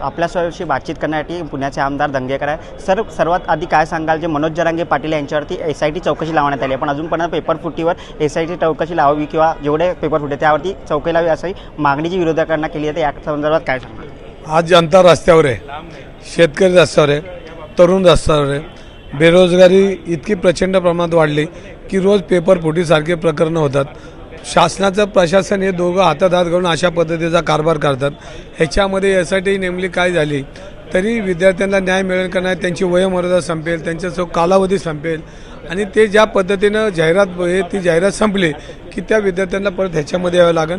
आपल्यासोबतशी बातचीत करण्यासाठी पुण्याचे आमदार दंगेकर आहे सर सर्वात आधी काय सांगाल? जे मनोज जरांगे पाटील यांच्यावरती एस आय टी चौकशी लावण्यात आली आहे. पण अजूनपर्यंत पेपर फुटीवर एस आय टी चौकशी लावावी किंवा जेवढे पेपर फुटे त्यावरती चौकशी लावी अशी मागणी जी विरोधकांना केली आहे. त्या संदर्भात काय सांगाल? आज जनता रस्त्यावर आहे. शेतकरी रस्त्यावर आहे. तरुण रस्त्यावर आहे. बेरोजगारी इतकी प्रचंड प्रमाणात वाढली की रोज पेपर फुटीसारखे प्रकरणं होतात. शासनाचं प्रशासन हे दोघं हातात हात घालून अशा पद्धतीचा कारभार करतात. ह्याच्यामध्ये एस आय टी नेमली काय झाली? तरी विद्यार्थ्यांना न्याय मिळेल का नाही त्यांची वयोमर्यादा संपेल त्यांचा जो कालावधी संपेल आणि ते ज्या पद्धतीनं जाहिरात हे ती जाहिरात संपली की त्या विद्यार्थ्यांना परत ह्याच्यामध्ये यावं लागेल.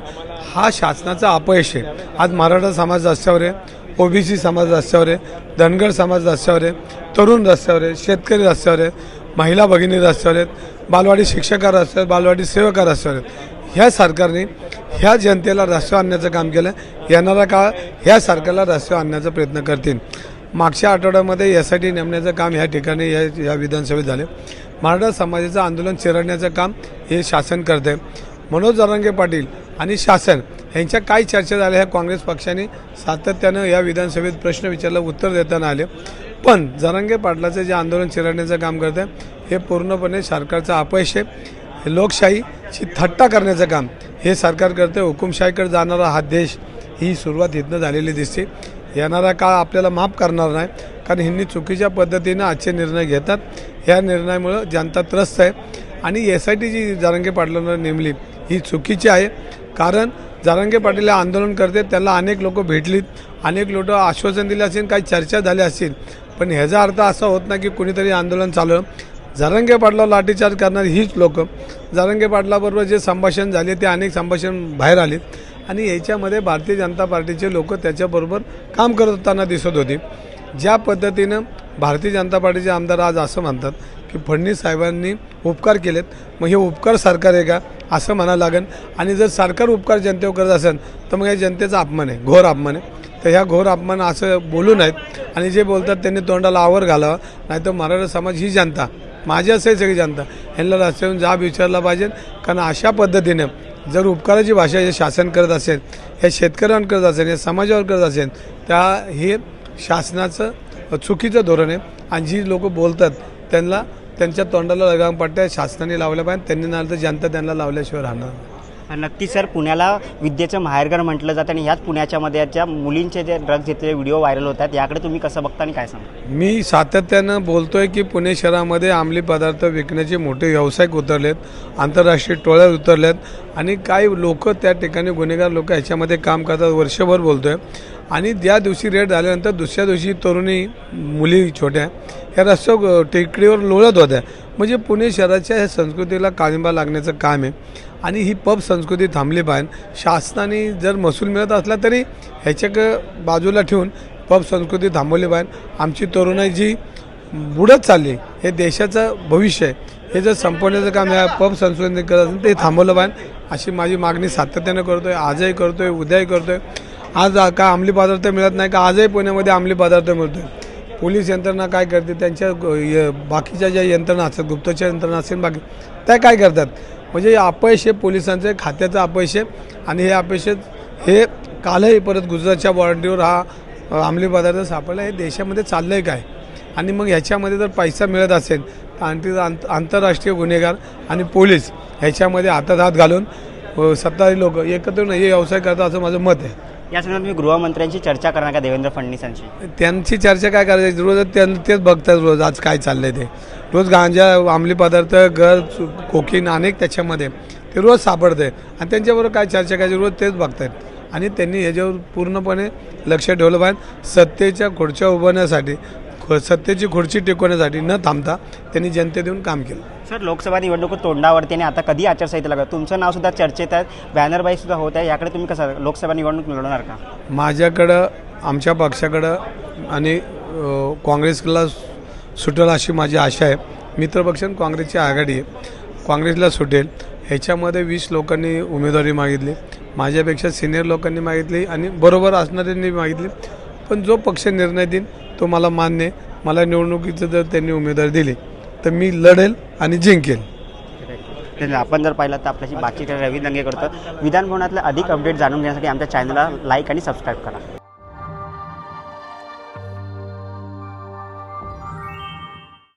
हा शासनाचा अपयश आहे. आज मराठा समाज रस्त्यावर आहे ओबीसी समाज रस्त्यावर आहे धनगर समाज रस्त्यावर आहे तरुण रस्त्यावर आहे शेतकरी रस्त्यावर आहे. महिला भगिनी रस्त्यावर आहेत बालवाडी शिक्षकार रस्त्यावर बालवाडी सेवकार रस्त्यावर आहेत ह्या सरकारने ह्या जनतेला रस्त्यावर आणण्याचं काम केलं. येणारा काळ ह्या सरकारला रस्त्यावर आणण्याचा प्रयत्न करतील. मागच्या आठवड्यामध्ये यासाठी नेमण्याचं काम ह्या ठिकाणी या या विधानसभेत झाले. मराठा समाजाचं आंदोलन चिरडण्याचं काम हे शासन करते मनोज जरांगे पाटील आणि शासन यांच्या काय चर्चा झाल्या ह्या काँग्रेस पक्षाने सातत्यानं या विधानसभेत प्रश्न विचारला उत्तर देताना आले. पण जरांगे पाटलाचं जे आंदोलन चिरडण्याचं काम करतं हे पूर्णपणे सरकारचं अपयश आहे. लोकशाहीची थट्टा करण्याचं काम हे सरकार करते. हुकुमशाहीकडे जाणारा हा देश ही सुरुवात इथनं झालेली दिसते. येणारा काळ आपल्याला माफ करणार नाही कारण ह्यांनी चुकीच्या पद्धतीनं आजचे निर्णय घेतात. ह्या निर्णयामुळं जनता त्रस्त आहे. आणि S I T ji Jarange पाटलांना नेमली ही चुकीची आहे. कारण जारंगे पाटील आंदोलन करते त्याला अनेक लोक भेटलीत अनेक लोक आश्वासन दिले असेल काही चर्चा झाल्या असतील पण ह्याचा अर्थ असा होत नाही की कुणीतरी आंदोलन चाललं जारंगे पाटला लाठीचार्ज करणारी हीच लोकं. जारंगे पाटलाबरोबर जे संभाषण झाले ते अनेक संभाषण बाहेर आले आणि याच्यामध्ये भारतीय जनता पार्टीचे लोक त्याच्याबरोबर काम करत होताना दिसत होते. ज्या पद्धतीनं भारतीय जनता पार्टीचे आमदार आज असं म्हणतात की फडणवीस साहेबांनी उपकार केलेत. मग हे उपकार सरकार आहे का? असं म्हणायला लागेल. आणि जर सरकार उपकार जनतेवर करत असेल तर मग या जनतेचा अपमान आहे घोर अपमान आहे. तर ह्या घोर अपमान असं बोलू नयेत. आणि जे बोलतात त्यांनी तोंडाला आवर घालावा नाही तर मराठा समाज ही जनता माझी असं सगळी जनता ह्यांना रस्त्यावरून जाब विचारला पाहिजे. कारण अशा पद्धतीने जर उपकाराची भाषा हे शासन करत असेल हे शेतकऱ्यांवर करत असेल हे समाजावर करत असेल त्या हे शासनाचं चुकीचं धोरण आहे. आणि जी लोक बोलतात त्यांना त्यांच्या तोंडाला लगाम पट्ट्या शासनाने लावल्या पाहिजे. त्यांनी नाही तर जनता त्यांना लावल्याशिवाय राहणार नक्की सर पुण्याला विद्येचं माहेरघर म्हटलं जातं आणि ह्याच पुण्याच्या मध्ये ज्या मुलींचे जे ड्रग्ज घेतलेले व्हिडिओ व्हायरल होतात याकडे तुम्ही कसं बघता आणि काय सांगता? मी सातत्यानं बोलतोय की पुणे शहरामध्ये अंमली पदार्थ विकण्याचे मोठे व्यावसायिक उतरलेत आंतरराष्ट्रीय टोळ्या उतरल्यात आणि काही लोक त्या ठिकाणी गुन्हेगार लोक ह्याच्यामध्ये काम करतात. वर्षभर बोलतोय. आणि ज्या दिवशी रेड झाल्यानंतर दुसऱ्या दिवशी तरुणी मुली छोट्या ह्या रस्त्यावर टेकडीवर लोळत होत्या. म्हणजे पुणे शहराच्या ह्या संस्कृतीला काळिंबा लागण्याचं काम आहे. आणि ही पब संस्कृती थांबली पाहिजे शासनाने जर महसूल मिळत असला तरी ह्याच्याक बाजूला ठेवून पब संस्कृती थांबवली पाहिजे आमची तरुणाई जी बुडत चालली हे देशाचं भविष्य आहे. हे जर संपवण्याचं काम ह्या पब संस्कृती करत असेल ते थांबवलं पाहिजे अशी माझी मागणी सातत्यानं करतोय आजही करतोय उद्याही करतोय. आज का अंमली पदार्थ मिळत नाही का आजही पुण्यामध्ये अंमली पदार्थ मिळतोय? पोलीस यंत्रणा काय करते? त्यांच्या ग- य- बाकीच्या ज्या यंत्रणा असतात गुप्तचर यंत्रणा असेल बाकी त्या काय करतात? म्हणजे हे अपयश हे पोलिसांचं खात्याचं अपयश आहे. आणि हे अपयश हे कालही परत गुजरातच्या बॉर्डरीवर हा अंमली पदार्थ सापडला. हे देशामध्ये चाललं आहे काय? आणि मग ह्याच्यामध्ये जर पैसा मिळत असेल तर आणखी आंत आंतरराष्ट्रीय गुन्हेगार आणि पोलीस ह्याच्यामध्ये हातात हात घालून सत्ताधारी लोक एकत्र नाही हे व्यवसाय करतात असं माझं मत आहे. या संदर्भात तुम्ही गृहमंत्र्यांची चर्चा करणार का देवेंद्र फडणवीसांची त्यांची चर्चा काय करायची? रोज त्यां तेच बघतात रोज आज काय चाललंय ते. रोज गांजा अंमली पदार्थ गर कोकीन अनेक त्याच्यामध्ये. ते रोज सापडते आणि त्यांच्याबरोबर काय चर्चा करायची? रोज तेच बघतात आणि त्यांनी ह्याच्यावर पूर्णपणे लक्ष ठेवलं पाहिजे. सत्तेच्या खुर्च्या उभारण्यासाठी ख- सत्तेची खुर्ची टिकवण्यासाठी न थांबता त्यांनी जनते देऊन काम केलं. सर लोकसभा निवडणूक तोंडावरती आणि आता कधी आचारसंहिता लागत तुमचं नाव सुद्धा चर्चेत आहे बॅनरबाई सुद्धा होत आहे. याकडे तुम्ही कसं लोकसभा निवडणूक लढवणार का? माझ्याकडं आमच्या पक्षाकडं आणि काँग्रेसला सुटेल अशी माझी आशा आहे. मित्रपक्ष आणि काँग्रेसची आघाडी आहे. काँग्रेसला सुटेल. ह्याच्यामध्ये वीस लोकांनी उमेदवारी मागितली. माझ्यापेक्षा सिनियर लोकांनी मागितली आणि बरोबर असणाऱ्यांनी मागितली. पण जो पक्ष निर्णय देईल तो मला मान्य मला निवडणुकीचं जर त्यांनी उमेदवारी दिली तर मी लढेल आणि जिंकेल. आपण जर पाहिलं तर आपल्याशी बातचीत रवी दंगे करतो विधानभवनातलं अधिक अपडेट जाणून घेण्यासाठी आमच्या चॅनलला लाईक आणि सबस्क्राईब करा.